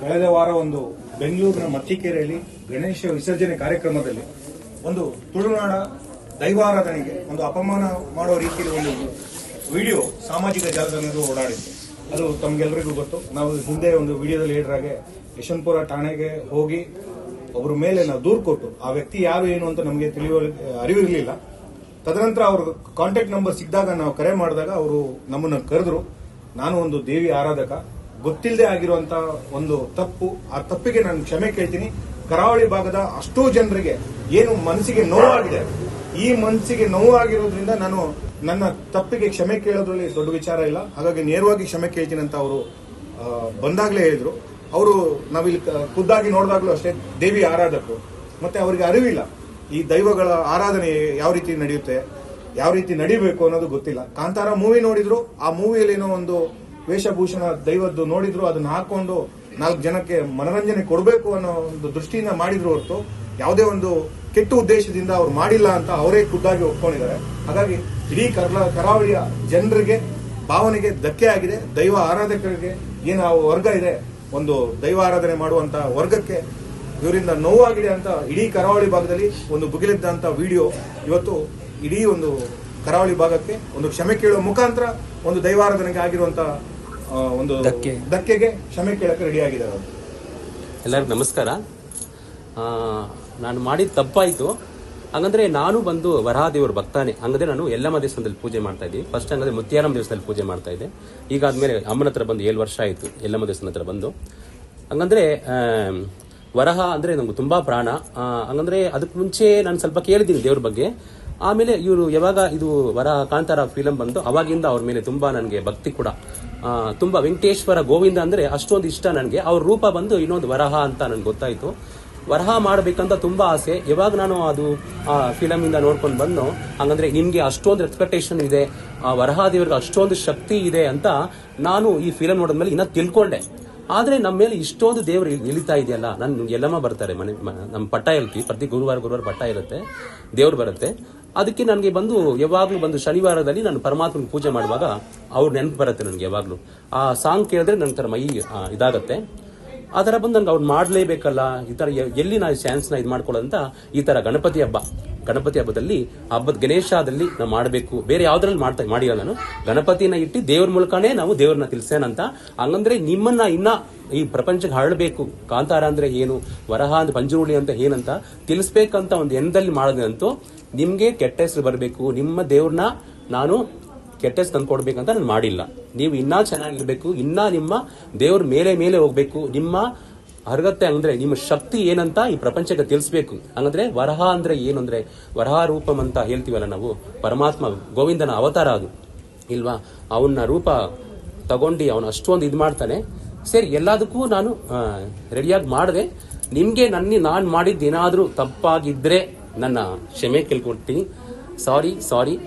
ಕಳೆದ ವಾರ ಒಂದು ಬೆಂಗಳೂರಿನ ಮತ್ತಿಕೆರೆಯಲ್ಲಿ ಗಣೇಶ ವಿಸರ್ಜನೆ ಕಾರ್ಯಕ್ರಮದಲ್ಲಿ ಒಂದು ತುಳುನಾಡ ದೈವಾರಾಧನೆಗೆ ಒಂದು ಅಪಮಾನ ಮಾಡೋ ರೀತಿಯಲ್ಲಿ ಒಂದು ವಿಡಿಯೋ ಸಾಮಾಜಿಕ ಜಾಲತಾಣದಲ್ಲಿ ಓಡಾಡಿತ್ತು. ಅದು ತಮಗೆಲ್ಲರಿಗೂ ಗೊತ್ತು. ನಾವು ಹಿಂದೆ ಒಂದು ವಿಡಿಯೋದಲ್ಲಿ ಹೇಳಿದ್ರಾಗೆ ಯಶವಂತಪುರ ಠಾಣೆಗೆ ಹೋಗಿ ಒಬ್ಬರ ಮೇಲೆ ನಾವು ದೂರು ಕೊಟ್ಟು ಆ ವ್ಯಕ್ತಿ ಯಾರು ಏನು ಅಂತ ನಮಗೆ ತಿಳಿಯುವ ಅರಿವಿರಲಿಲ್ಲ. ತದನಂತರ ಅವ್ರ ಕಾಂಟ್ಯಾಕ್ಟ್ ನಂಬರ್ ಸಿಕ್ಕಿದಾಗ ನಾವು ಕರೆ ಮಾಡಿದಾಗ ಅವರು ನಮ್ಮನ್ನು ಕರೆದ್ರು. ನಾನು ಒಂದು ದೇವಿ ಆರಾಧಕ. ಗೊತ್ತಿಲ್ಲದೆ ಆಗಿರುವಂತ ಒಂದು ತಪ್ಪು, ಆ ತಪ್ಪಿಗೆ ನಾನು ಕ್ಷಮೆ ಕೇಳ್ತೀನಿ. ಕರಾವಳಿ ಭಾಗದ ಅಷ್ಟೋ ಜನರಿಗೆ ಏನು ಮನಸ್ಸಿಗೆ ನೋವಾಗಿದೆ? ಈ ಮನಸ್ಸಿಗೆ ನೋವಾಗಿರೋದ್ರಿಂದ ನಾನು ನನ್ನ ತಪ್ಪಿಗೆ ಕ್ಷಮೆ ಕೇಳೋದ್ರಲ್ಲಿ ದೊಡ್ಡ ವಿಚಾರ ಇಲ್ಲ. ಹಾಗಾಗಿ ನೇರವಾಗಿ ಕ್ಷಮೆ ಕೇಳ್ತೀನಿ ಅಂತ ಅವರು ಬಂದಾಗಲೇ ಹೇಳಿದ್ರು. ಅವರು ನಾವಿಲ್ಲಿ ಖುದ್ದಾಗಿ ನೋಡಿದಾಗಲೂ ಅಷ್ಟೇ ದೇವಿ ಆರಾಧಕರು. ಮತ್ತೆ ಅವರಿಗೆ ಅರಿವಿಲ್ಲ. ಈ ದೈವಗಳ ಆರಾಧನೆ ಯಾವ ರೀತಿ ನಡೆಯುತ್ತೆ, ಯಾವ ರೀತಿ ನಡಿಬೇಕು ಅನ್ನೋದು ಗೊತ್ತಿಲ್ಲ. ಕಾಂತಾರ ಮೂವಿ ನೋಡಿದ್ರು, ಆ ಮೂವಿಯಲ್ಲಿ ಏನೋ ಒಂದು ವೇಷಭೂಷಣ ದೈವದ್ದು ನೋಡಿದ್ರು ಅದನ್ನ ಹಾಕೊಂಡು ನಾಲ್ಕು ಜನಕ್ಕೆ ಮನರಂಜನೆ ಕೊಡಬೇಕು ಅನ್ನೋ ಒಂದು ದೃಷ್ಟಿಯಿಂದ ಮಾಡಿದ್ರು ಹೊರತು ಯಾವುದೇ ಒಂದು ಕೆಟ್ಟ ಉದ್ದೇಶದಿಂದ ಅವ್ರು ಮಾಡಿಲ್ಲ ಅಂತ ಅವರೇ ಖುದ್ದಾಗಿ ಒಪ್ಕೊಂಡಿದ್ದಾರೆ. ಹಾಗಾಗಿ ಇಡೀ ಕರ್ಲ ಕರಾವಳಿಯ ಜನರಿಗೆ ಭಾವನೆಗೆ ಧಕ್ಕೆ ಆಗಿದೆ. ದೈವ ಆರಾಧಕರಿಗೆ ಏನು ಆ ವರ್ಗ ಇದೆ ಒಂದು ದೈವ ಆರಾಧನೆ ಮಾಡುವಂತ ವರ್ಗಕ್ಕೆ ಇವರಿಂದ ನೋವಾಗಿದೆ ಅಂತ ಇಡೀ ಕರಾವಳಿ ಭಾಗದಲ್ಲಿ ಒಂದು ಬುಗಿಲಿದ್ದಂಥ ವಿಡಿಯೋ ಇವತ್ತು ಇಡೀ ಒಂದು ಕರಾವಳಿ ಭಾಗಕ್ಕೆ ಒಂದು ಕ್ಷಮೆ ಕೇಳುವ ಮುಖಾಂತರ ಒಂದು ದೈವಾರಾಧನೆಗೆ ಆಗಿರುವಂತ ಆ, ಒಂದು ಧಕ್ಕೆ. ಧಕ್ಕೆಗೆ ಕ್ಷಮೆ ಕೇಳಕ್ಕೆ ರೆಡಿ ಆಗಿದ್ದಾರೆ ಎಲ್ಲರಿಗೂ ನಮಸ್ಕಾರ. ನಾನು ಮಾಡಿದ ತಪ್ಪಾಯಿತು. ಹಂಗಂದ್ರೆ ನಾನು ಬಂದು ವರಹಾದೇವ್ರ ಭಕ್ತಾನೆ. ಹಂಗಂದ್ರೆ ನಾನು ಎಲ್ಲಮ್ಮ ದೇವಸ್ಥಾನದಲ್ಲಿ ಪೂಜೆ ಮಾಡ್ತಾ ಇದ್ದೀನಿ. ಫಸ್ಟ್ ಹಂಗಂದ್ರೆ ಮುತ್ಯಾರಮ್ಮ ದೇವಸ್ಥಾನದಲ್ಲಿ ಪೂಜೆ ಮಾಡ್ತಾ ಇದ್ದೆ. ಈಗ ಆದ್ಮೇಲೆ ಅಮ್ಮನ ಹತ್ರ ಬಂದು ಏಳು ವರ್ಷ ಆಯಿತು ಎಲ್ಲಮ್ಮ ದೇವಸ್ಥಾನ ಹತ್ರ ಬಂದು. ಹಂಗಂದ್ರೆ ವರಹ ಅಂದ್ರೆ ನಮ್ಗೆ ತುಂಬಾ ಪ್ರಾಣ. ಹಂಗಂದ್ರೆ ಅದಕ್ಕೆ ಮುಂಚೆ ನಾನು ಸ್ವಲ್ಪ ಕೇಳಿದ್ದೀನಿ ದೇವ್ರ ಬಗ್ಗೆ. ಆಮೇಲೆ ಇವರು ಯಾವಾಗ ಇದು ವರ ಕಾಂತಾರ ಫಿಲಂ ಬಂತು ಅವಾಗಿಂದ ಅವ್ರ ಮೇಲೆ ತುಂಬಾ ನನಗೆ ಭಕ್ತಿ ಕೂಡ. ತುಂಬಾ ವೆಂಕಟೇಶ್ವರ ಗೋವಿಂದ ಅಂದ್ರೆ ಅಷ್ಟೊಂದು ಇಷ್ಟ ನನಗೆ. ಅವ್ರ ರೂಪ ಬಂದು ಇನ್ನೊಂದು ವರಹ ಅಂತ ನನ್ಗೆ ಗೊತ್ತಾಯ್ತು. ವರಹ ಮಾಡಬೇಕಂತ ತುಂಬಾ ಆಸೆ. ಯಾವಾಗ ನಾನು ಅದು, ಆ ಇಂದ ನೋಡ್ಕೊಂಡು ಬಂದು ಹಂಗಂದ್ರೆ ನಿಮ್ಗೆ ಅಷ್ಟೊಂದು ಎಕ್ಸ್ಪೆಕ್ಟೇಷನ್ ಇದೆ, ಆ, ವರಹಾದೇವ್ರಿಗೆ ಅಷ್ಟೊಂದು ಶಕ್ತಿ ಇದೆ ಅಂತ ನಾನು ಈ ಫಿಲಮ್ ನೋಡಿದ್ಮೇಲೆ ಇನ್ನ ತಿಳ್ಕೊಂಡೆ. ಆದ್ರೆ ನಮ್ಮ ಮೇಲೆ ಇಷ್ಟೊಂದು ದೇವರು ಇಳ್- ಇಳಿತಾ ಇದೆಯಲ್ಲ ನನ್ ಎಲ್ಲಮ್ಮ ಬರ್ತಾರೆ ಮನೆ ನಮ್ಮ ಪಟ್ಟ ಹೇಳ್ತೀವಿ ಪ್ರತಿ ಗುರುವಾರ ಗುರುವಾರ ಪಟ್ಟ ಇರುತ್ತೆ, ದೇವ್ರು ಬರುತ್ತೆ. ಅದಕ್ಕೆ ನನಗೆ ಬಂದು ಯಾವಾಗಲೂ ಬಂದು ಶನಿವಾರದಲ್ಲಿ ನಾನು ಪರಮಾತ್ಮನ ಪೂಜೆ ಮಾಡುವಾಗ ಅವ್ರ ನೆನಪು ಬರುತ್ತೆ ನನಗೆ ಯಾವಾಗಲೂ. ಆ ಸಾಂಗ್ ಕೇಳಿದ್ರೆ ನನ್ನ ಥರ ಮೈ ಇದಾಗತ್ತೆ. ಆ ಥರ ಬಂದು ನನಗೆ ಅವ್ರು ಮಾಡಲೇಬೇಕಲ್ಲ, ಈ ಥರ ಎಲ್ಲಿ ನಾನು ಚಾನ್ಸ್ನ ಇದು ಮಾಡ್ಕೊಳ್ಳೋದಂತ ಈ ಥರ ಗಣಪತಿ ಹಬ್ಬ. ಗಣಪತಿ ಹಬ್ಬದಲ್ಲಿ ಹಬ್ಬದ ಗಣೇಶದಲ್ಲಿ ನಾವು ಮಾಡಬೇಕು. ಬೇರೆ ಯಾವ್ದ್ರಲ್ಲಿ ಮಾಡ್ತಾ ಮಾಡಿಲ್ಲ ನಾನು. ಗಣಪತಿನ ಇಟ್ಟು ದೇವ್ರ ಮೂಲಕನೇ ನಾವು ದೇವ್ರನ್ನ ತಿಳಿಸೇನಂತ ಹಂಗಂದ್ರೆ ನಿಮ್ಮನ್ನ ಇನ್ನ ಈ ಪ್ರಪಂಚಕ್ಕೆ ಹರಡಬೇಕು ಕಾಂತಾರ ಅಂದ್ರೆ ಏನು? ವರಹ ಅಂದ್ರೆ ಪಂಜುರುಳಿ ಅಂತ ಏನಂತ ತಿಳಿಸ್ಬೇಕಂತ ಒಂದು ಎಂದಲ್ಲಿ ಮಾಡೋದಂತೂ ನಿಮ್ಗೆ ಕೆಟ್ಟ ಹೆಸರು ಬರಬೇಕು. ನಿಮ್ಮ ದೇವ್ರನ್ನ ನಾನು ಕೆಟ್ಟ ಹೆಸರು ತಂದು ಕೊಡ್ಬೇಕಂತ ನಾನು ಮಾಡಿಲ್ಲ. ನೀವು ಇನ್ನೂ ಚೆನ್ನಾಗಿರ್ಬೇಕು. ಇನ್ನ ನಿಮ್ಮ ದೇವ್ರ ಮೇಲೆ ಮೇಲೆ ಹೋಗ್ಬೇಕು. ನಿಮ್ಮ ಅರ್ಹತೆ ಅಂದ್ರೆ ನಿಮ್ಮ ಶಕ್ತಿ ಏನಂತ ಈ ಪ್ರಪಂಚಕ್ಕೆ ತಿಳಿಸ್ಬೇಕು. ಹಂಗಂದ್ರೆ ವರಹ ಅಂದ್ರೆ ಏನು ಅಂದ್ರೆ ವರಹ ರೂಪಂ ಅಂತ ಹೇಳ್ತೀವಲ್ಲ ನಾವು, ಪರಮಾತ್ಮ ಗೋವಿಂದನ ಅವತಾರ ಅದು. ಇಲ್ವಾ? ಅವನ ರೂಪ ತಗೊಂಡು ಅವನು ಅಷ್ಟೊಂದು ಇದು ಮಾಡ್ತಾನೆ. ಸರಿ, ಎಲ್ಲದಕ್ಕೂ ನಾನು ರೆಡಿಯಾಗಿ ಮಾಡಿದೆ. ನಿಮಗೆ ನನ್ನ, ನಾನು ಮಾಡಿದ್ದು ಏನಾದರೂ ತಪ್ಪಾಗಿದ್ರೆ ನನ್ನ ಕ್ಷಮೆ ಕೇಳ್ಕೊಡ್ತೀನಿ. ಸಾರಿ ಸಾರಿ